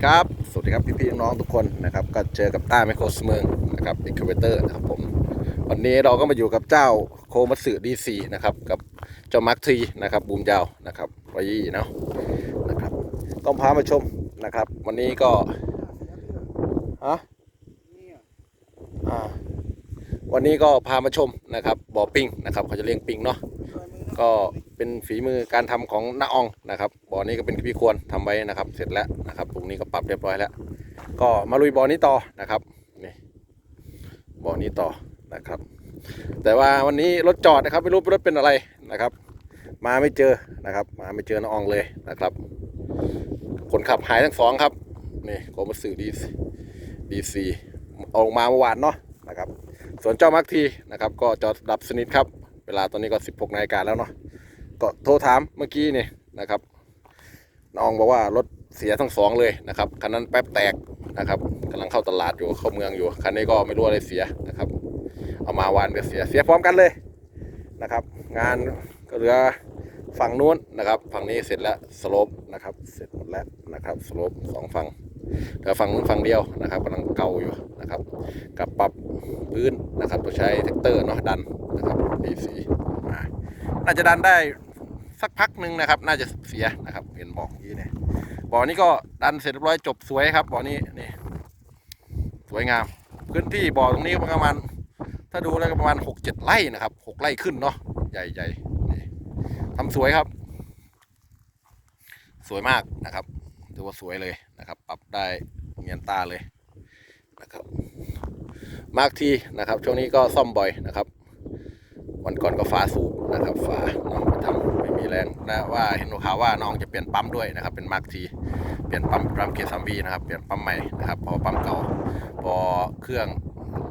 ดีครับ สวัสดีครับพี่ๆน้องๆทุกคนนะครับ ก็เจอกับต้าไมโครสเมืองนะครับอ็กคาเวเตอร์นะครับผมวันนี้เราก็มาอยู่กับเจ้าโคมัตสึดีซีนะครับกับเจ้ามาร์คทีนะครับบูมยาวนะครับรอยยี่เนาะนะครับก็พามาชมนะครับ วันนี้ก็ฮะอ่าวันนี้ก็พามาชมนะครับบ่อปิงนะครับเขาจะเลี้ยงปิงเนาะก็เป็นฝีมือการทำของน้าอองนะครับ บ่อนี้ก็เป็นพี่ควรทำไว้นะครับ เสร็จแล้วนะครับ ตรงนี้ก็ปรับเรียบร้อยแล้ว ก็มาลุยบ่อนี้ต่อนะครับนี่บ่อนี้ต่อนะครับ แต่ว่าวันนี้รถจอดนะครับไม่รู้รถเป็นอะไรนะครับ มาไม่เจอนะครับ มาไม่เจอน้าอองเลยนะครับ คนขับหายทั้งสองครับนี่โกมสื่อดีดีซีออกมาเมื่อวานเนาะนะครับ ส่วนเจ้ามักทีนะครับ ก็จอดดับสนิทครับ เวลาตอนนี้ก็ 16นาฬิกาแล้วเนาะก็โทรถามเมื่อกี้นี่นะครับ น้องบอกว่ารถเสียทั้งสองเลยนะครับคันนั้นแป๊บแตกนะครับกำลังเข้าตลาดอยู่เข้าเมืองอยู่คันนี้ก็ไม่รู้อะไรเสียนะครับ เอามาวานก็เสียเสียพร้อมกันเลยนะครับ งานก็เหลือฝั่งนู้นนะครับ ฝั่งนี้เสร็จแล้วสลปนะครับ เสร็จหมดแล้วนะครับสลปสองฝั่งเหลือฝั่งนู้นฝั่งเดียวนะครับกำลังเกาอยู่นะครับกับปรับพื้นนะครับตัวใช้แท็กเตอร์เนาะดันนะครับดีสีน่าจะดันได้สักพักหนึ่งนะครับ น่าจะเสียนะครับ เห็นบอกอนี้เนี่ยบ่อนี้ก็ดันเสร็จเรียบร้อยจบสวยครับบ่อนี้นี่สวยงาม พื้นที่บ่อตรงนี้ประมาณ ถ้าดูแล้วประมาณหกเจ็ดไร่นะครับหกไร่ขึ้นเนาะใหญ่ๆนี่ทำสวยครับ สวยมากนะครับถือว่าสวยเลยนะครับ ปรับได้เงียนตาเลยนะครับ มากทีนะครับ ช่วงนี้ก็ซ่อมบ่อยนะครับ วันก่อนก็ฝาสูบ นะครับฝาน้องไปทำไม่มีแรงนะว่าเห็นข่าว่าน้องจะเปลี่ยนปั๊มด้วยนะครับ เป็นมาร์คทีเปลี่ยนปั๊มปั๊มเกียร์ซัมบีนะครับเปลี่ยนปั๊มใหม่นะครับพอปั๊มเก่าพอเครื่อง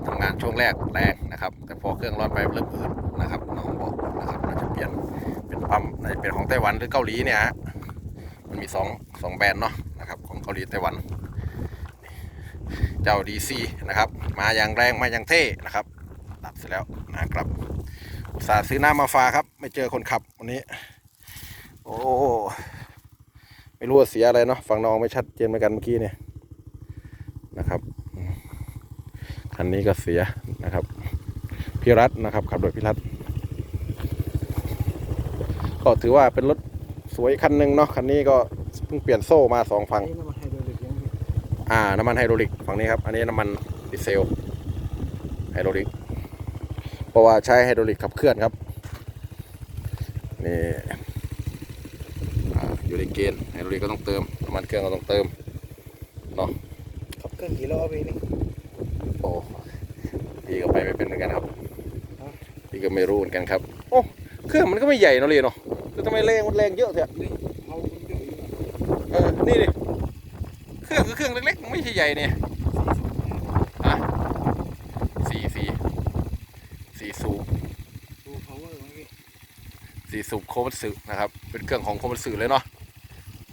ทำงานช่วงแรกแรงนะครับ แต่พอเครื่องร้อนไปเริ่มอืดนะครับน้องบอกนะครับน่าจะเปลี่ยนเป็นปั๊มน่าจะเป็นของไต้หวันหรือเกาหลีเนี่ยฮะมันมีสองสองแบรนด์เนาะนะครับของเกาหลีไต้หวัน เจ้าดีซีนะครับมาอย่างแรงมาอย่างเท่นะครับดับเสร็จแล้วนะครับ ส่าห์ซื้อน้ำมาฝาครับ ไม่เจอคนขับวันนี้ โอ้ไม่รู้ว่าเสียอะไรเนาะฝั่งน้องไม่ชัดเจนเหมือนกันเมื่อกี้เนี่ยนะครับคันนี้ก็เสียนะครับพี่รัตนะครับขับโดยพี่รัตก็ถือว่าเป็นรถสวยคันหนึ่งเนาะคันนี้ก็เพิ่งเปลี่ยนโซ่มาสองฝั่งน้ำมันไฮดรลิกอ่าน้ำมันไฮโดรลิกฝั่งนี้ครับ อันนี้น้ำมันดีเซลไฮโดรลิก เพราะว่าใช้ไฮโดรลิกขับเคลื่อนครับนี่อ่าอยู่ในเกณฑ์ไฮโดรลิกก็ต้องเติมน้ำมันเครื่องก็ต้องเติมเนาะขับเคลื่อนกี่ล้อพี่นี่โอ้พี่ก็ไปไม่เป็นเหมือนกันครับพี่ก็ไม่รู้เหมือนกันครับโอ้เครื่องมันก็ไม่ใหญ่เนอะเลยเนาะคือทำไมแรงมันแรงเยอะเถอะเอาคนเดียวอยู่เออนี่ดิเครื่องคือเครื่องเล็กๆไม่ใช่ใหญ่เนี่ย อะสี่สี่สี่สูบ ดูพาวเวอร์มั้งพี่ สี่สูบโคมัตสึนะครับ เป็นเครื่องของโคมัตสึเลยเนาะ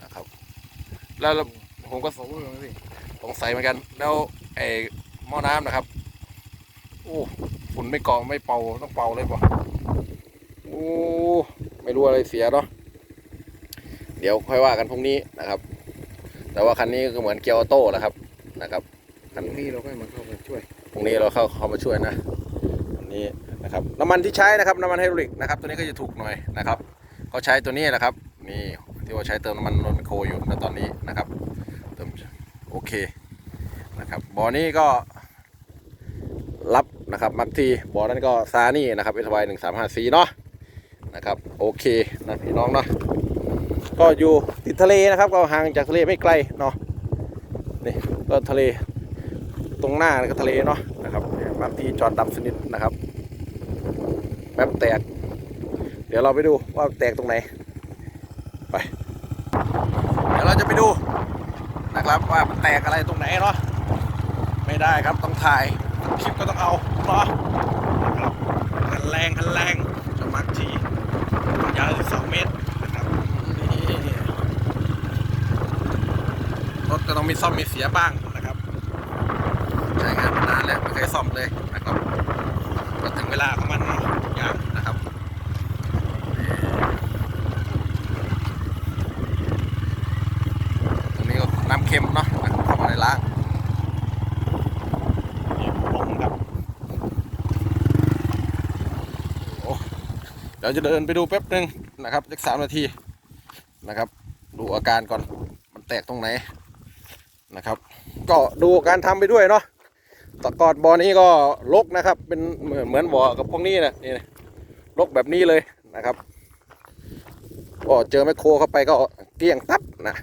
นะครับ แล้วแล้วผมก็พาวเวอร์มั้งพี่สงสัยเหมือนกัน แล้วไอ้หม้อน้ำนะครับโอ้ฝุ่นไม่กรองไม่เป่าต้องเป่าเลยป่ะโอ้ไม่รู้อะไรเสียเนาะเดี๋ยวค่อยว่ากันพรุ่งนี้นะครับ แต่ว่าคันนี้ก็เหมือนเกียร์ออโต้แหละครับนะครับคันนี้เราก็ให้มันเข้ามาช่วยพรุ่งนี้เราเข้าเข้ามาช่วยนะอันนี้ นะครับน้ำมันที่ใช้นะครับน้ำมันไฮดรอลิกนะครับตัวนี้ก็จะถูกหน่อยนะครับเขาใช้ตัวนี้แหละครับนี่ที่ว่าใช้เติมน้ำมันรถแมคโครอยู่ณตอนนี้นะครับเติมโอเคนะครับบ่อนี้ก็รับนะครับมักทีบ่อนั้นก็ซานี่นะครับเอทวายหนึ่งสามห้าสี่เนาะนะครับโอเคนะพี่น้องเนาะก็อยู่ติดทะเลนะครับ ก็ห่างจากทะเลไม่ไกลเนาะนี่ก็ทะเลตรงหน้าก็ทะเลเนาะนะครับบางทีจอดดำสนิทนะครับ แป๊บแตก เดี๋ยวเราไปดูว่าแตกตรงไหน ไป เดี๋ยวเราจะไปดูนะครับว่ามันแตกอะไรตรงไหนเนาะไม่ได้ครับต้องถ่ายคลิปก็ต้องเอาเนาะนะครันแรงคันแรงจะมักทียาวสองเมตรนะครับรถก็ต้องมีซ่อมมีเสียบ้างนะครับใช้งานมานานแล้วไม่เคยซ่อมเลยนะครับก็ถึงเวลาของมันเนาะ อย่างนะครับตรงนี้ก็น้ำเค็มเนาะนะครับได้ล้างนี่ลงครับโอ้เดี๋ยวจะเดินไปดูแป๊บหนึ่งนะครับสักสามนาทีนะครับ ดูอาการก่อนมันแตกตรงไหนนะครับ ก็ดูการทำไปด้วยเนาะแตะกอดบ่อนี้ก็ลกนะครับ เป็นเหมือนเหมือนบ่อกับพวกนี้นะนี่นะลกแบบนี้เลยนะครับก็เจอแมคโครเข้าไปก็เกี้ยงตับนะ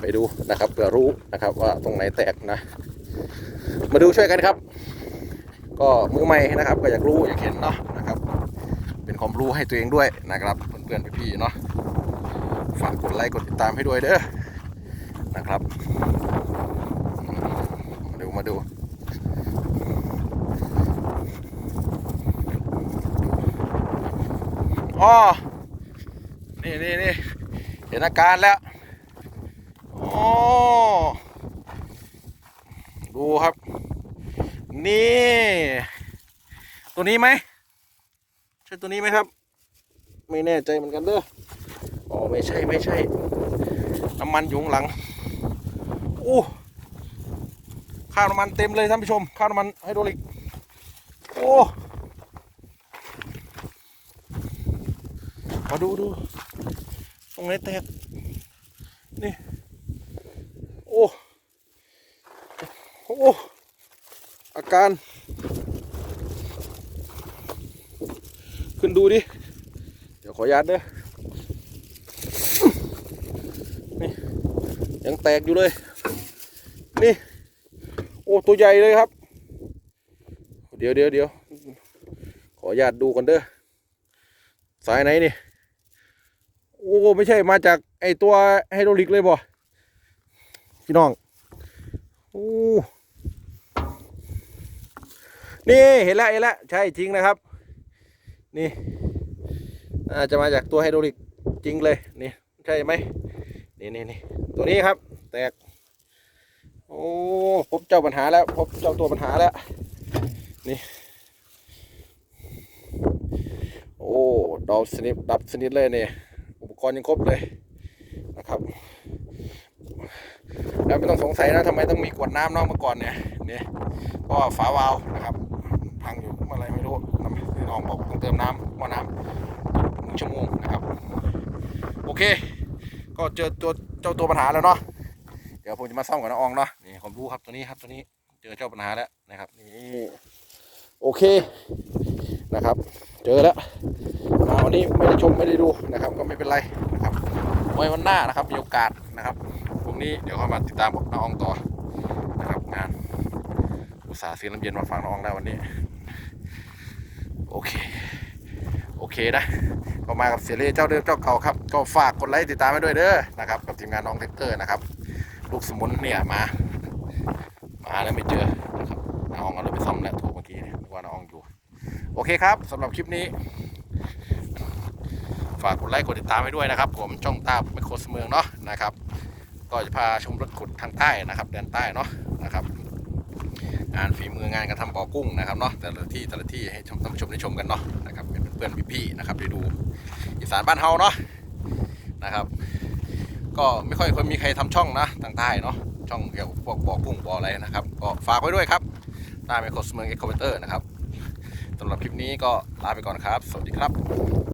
ไปดูนะครับเพื่อรู้นะครับว่าตรงไหนแตกนะ มาดูช่วยกันครับ ก็มือใหม่นะครับ ก็อยากรู้อยากเห็นเนาะนะครับ เป็นความรู้ให้ตัวเองด้วยนะครับเพื่อนๆพี่ๆเนาะฝากกดไลค์กดติดตามให้ด้วยเด้อนะครับ มาดูมาดู อ๋อนี่นี่นี่เห็นอาการแล้วโอ้ดูครับ นี่ ตัวนี้ไหมใช่ตัวนี้ไหมครับ ไม่แน่ใจเหมือนกันเด้ออ๋อไม่ใช่ไม่ใช่น้ำมันอยู่หลังโอ้ข้าวน้ำมันเต็มเลยท่านผู้ชมข้าวน้ำมันไฮโดรลิกโอ้ มาดูดู ตรงไหนแตก นี่ โอ้ โอ้ อาการ ขึ้นดูดิ เดี๋ยวขออนุญาตเด้อนี่ยังแตกอยู่เลย นี่ โอ้ ตัวใหญ่เลยครับ เดี๋ยวเดี๋ยวเดี๋ยวขออนุญาตดูกันเด้อ สายไหนนี่ อ้ไม่ใช่มาจากไอตัวไฮโดรลิกเลยบ่พี่น้องโอ้นี่เห็นแล้วเห็นแล้วใช่จริงนะครับ นี่อาจะมาจากตัวไฮโดรลิกจริงเลยนี่ใช่ไหมนี่นี่นี่ตัวนี้ครับ แตก โอ้พบเจ้าปัญหาแล้ว พบเจ้าตัวปัญหาแล้ว นี่ โอ้ดอกสนิทดับสนิทเลยเนี่ย กรณ์ยังครบเลยนะครับ แล้วไม่ต้องสงสัยนะทำไมต้องมีกวดน้ำนอกมื่อก่อนเนี่ยเนี่เพราะว่าฝาวาล์วนะครับ พังอยู่เมื่อไรไม่รู้น้ำนองบอกต้องเติมน้ำม้อน้ำหนึ่งชั่วโมงนะครับ โอเค ก็เจอตัวเจ้าตัวปัญหาแล้วเนาะเดี๋ยวผมจะมาซ่อมกับน้องอองเนาะนี่ผมรู้ครับตัวนี้ครับตัวนี้เจอเจ้าปัญหาแล้วนะครับนี่โอเคนะครับ เจอแล้ว อ่าวันนี้ไม่ได้ชมไม่ได้ดูนะครับ ก็ไม่เป็นไรนะครับไว้วันหน้านะครับมีโอกาสนะครับพรุ่งนี้เดี๋ยวเข้ามาติดตามบอกน้องอองต่อนะครับงานอุตสาห์ซื้อน้ำเย็นมาฝากน้องอองได้วันนี้ โอเค โอเคนะก็มากับเสียเล่เจ้าเดิมเจ้าเก่าครับ ก็ฝากกดไลค์ติดตามให้ด้วยเด้อนะครับกับทีมงานน้องแท็กเตอร์นะครับ ลูกสมุนเนี่ยมา มาแล้วไม่เจอนะครับน้องเอาเลยไปซ่อมแล้วถูกเมื่อกี้เนี่ยนึกว่าน้องอยู่ โอเคครับสำหรับคลิปนี้ ฝากกดไลค์กดติดตามให้ด้วยนะครับ ผมช่องตาไมโครสเมืองเนาะนะครับ ก็จะพาชมรถขุดทางใต้นะครับแดนใต้เนาะนะครับ งานฝีมืองานการทำบ่อกุ้งนะครับเนาะแต่ละที่แต่ละที่ให้ท่านผู้ชมได้ชมกันเนาะนะครับเป็นเพื่อนพี่ๆนะครับได้ดูอีสานบ้านเฮาเนาะนะครับ ก็ไม่ค่อยคนมีใครทำช่องนะทางใต้เนาะช่องเกี่ยวกับพวกบ่อกุ้งบ่ออะไรนะครับ ก็ฝากไว้ด้วยครับตาไมโครสเมืองเอ็กโคเวเตอร์นะครับสำหรับคลิปนี้ก็ลาไปก่อนครับ สวัสดีครับ